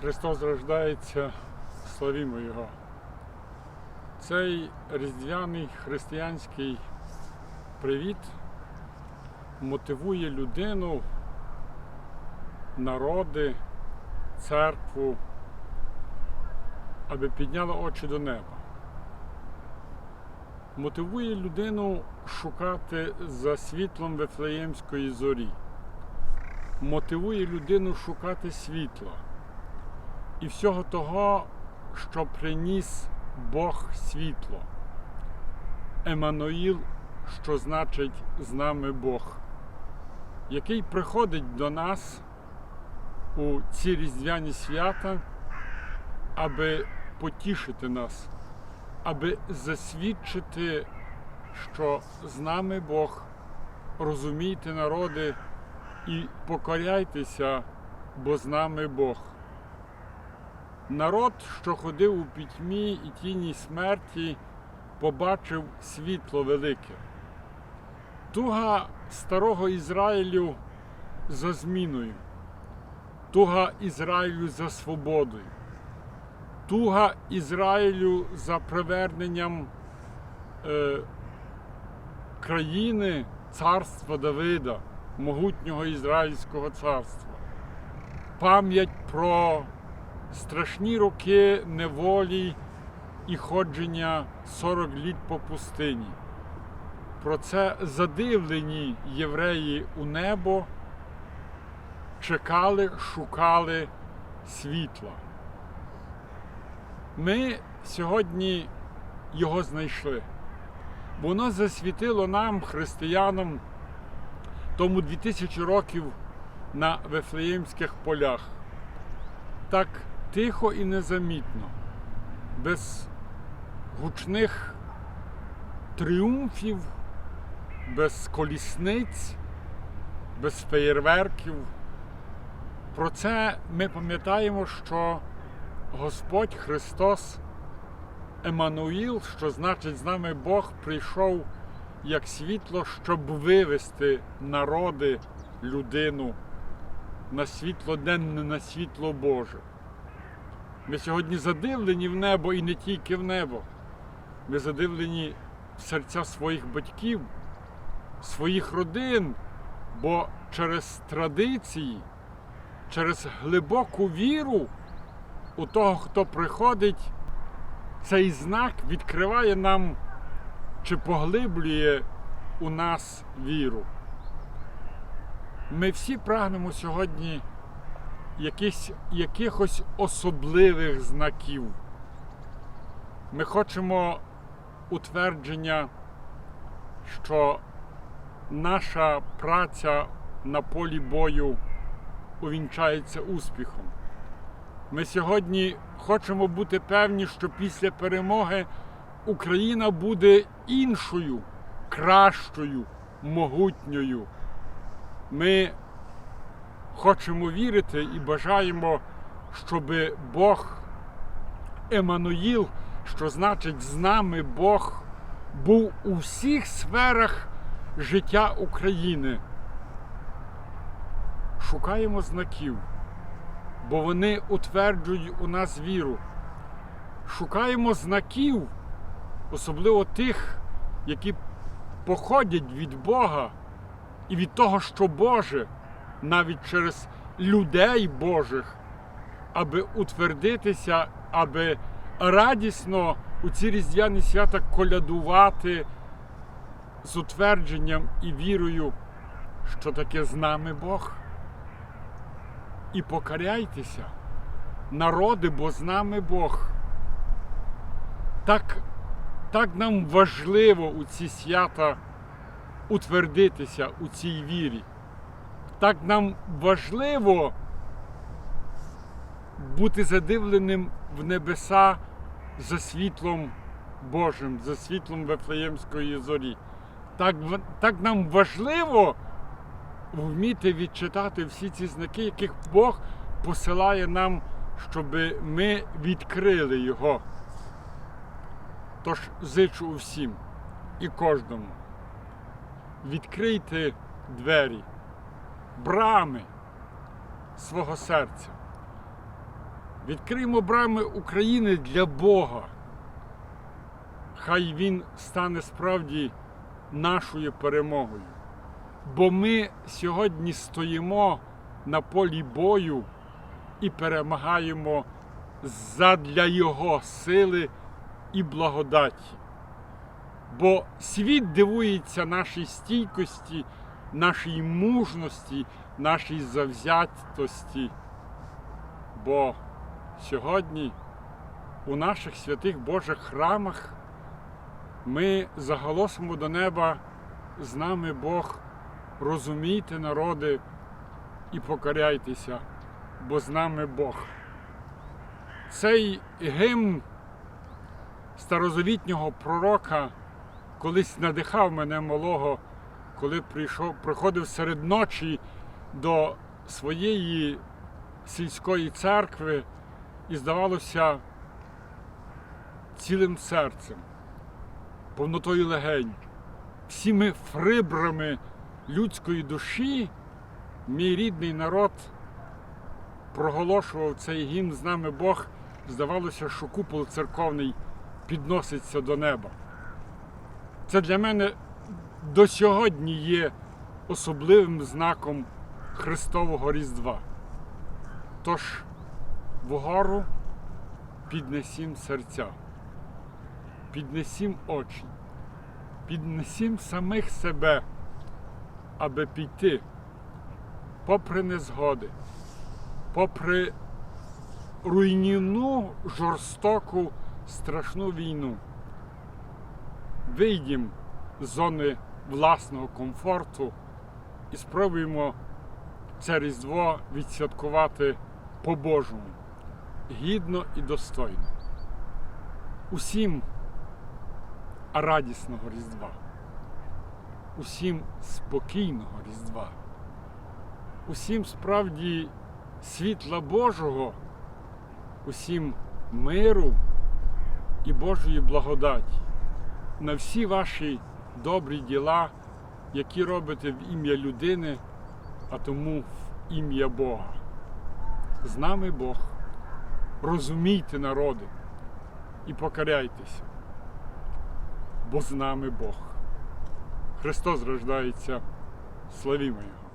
Христос рождається, славімо Його. Цей різдвяний християнський привіт мотивує людину, народи, церкву, аби підняла очі до неба. Мотивує людину шукати за світлом Вифлеємської зорі. Мотивує людину шукати світла і всього того, що приніс Бог світло. Еммануїл, що значить з нами Бог, який приходить до нас у ці різдвяні свята, аби потішити нас, аби засвідчити, що з нами Бог, розумійте народи і покоряйтеся, бо з нами Бог. Народ, що ходив у пітьмі і тіні смерті, побачив світло велике. Туга старого Ізраїлю за зміною, туга Ізраїлю за свободою, туга Ізраїлю за приверненням е, країни царства Давида, могутнього Ізраїльського царства, пам'ять про страшні роки неволі і ходження 40 літ по пустині. Про це задивлені євреї у небо чекали, шукали світла. Ми сьогодні його знайшли. Воно засвітило нам, християнам, тому 2000 років на Вифлеємських полях. Так тихо і незамітно, без гучних тріумфів, без колісниць, без феєрверків. Про це ми пам'ятаємо, що Господь Христос Еммануїл, що значить з нами Бог, прийшов як світло, щоб вивести народи, людину на світло денне, на світло Боже. Ми сьогодні задивлені в небо і не тільки в небо. Ми задивлені в серця своїх батьків, своїх родин, бо через традиції, через глибоку віру у того, хто приходить, цей знак відкриває нам чи поглиблює у нас віру. Ми всі прагнемо сьогодні якихось, якихось особливих знаків. Ми хочемо утвердження, що наша праця на полі бою увінчається успіхом. Ми сьогодні хочемо бути певні, що після перемоги Україна буде іншою, кращою, могутньою. Ми хочемо вірити і бажаємо, щоб Бог Еммануїл, що значить з нами Бог, був у всіх сферах життя України. Шукаємо знаків, бо вони утверджують у нас віру. Шукаємо знаків, особливо тих, які походять від Бога і від того, що Боже, навіть через людей Божих, аби утвердитися, аби радісно у ці різдвяні свята колядувати з утвердженням і вірою, що таке з нами Бог. І покоряйтеся, народи, бо з нами Бог. Так, так нам важливо у ці свята утвердитися у цій вірі. Так нам важливо бути задивленим в небеса за світлом Божим, за світлом Вифлеємської зорі. Так, так нам важливо вміти відчитати всі ці знаки, яких Бог посилає нам, щоб ми відкрили Його. Тож зичу усім і кожному. Відкрийте двері, брами свого серця. Відкриємо брами України для Бога. Хай Він стане справді нашою перемогою. Бо ми сьогодні стоїмо на полі бою і перемагаємо задля Його сили і благодаті. Бо світ дивується нашій стійкості, нашій мужності, нашій завзятості. Бо сьогодні у наших святих Божих храмах ми заголосимо до неба з нами Бог, розумійте, народи, і покоряйтеся, бо з нами Бог. Цей гимн старозавітнього пророка колись надихав мене малого, коли прийшов, приходив серед ночі до своєї сільської церкви і, здавалося, цілим серцем, повнотою легень, всіми фрибрами людської душі, мій рідний народ проголошував цей гімн з нами Бог, здавалося, що купол церковний підноситься до неба. Це для мене до сьогодні є особливим знаком Христового Різдва. Тож вгору піднесім серця, піднесім очі, піднесім самих себе, аби піти попри незгоди, попри руйнівну, жорстоку, страшну війну. Вийдім з зони власного комфорту і спробуємо це Різдво відсвяткувати по-божому, гідно і достойно. Усім радісного Різдва, усім спокійного Різдва, усім справді світла Божого, усім миру і Божої благодаті на всі ваші добрі діла, які робите в ім'я людини, а тому в ім'я Бога. З нами Бог. Розумійте народи і покаряйтеся, бо з нами Бог. Христос рождається, славімо Його!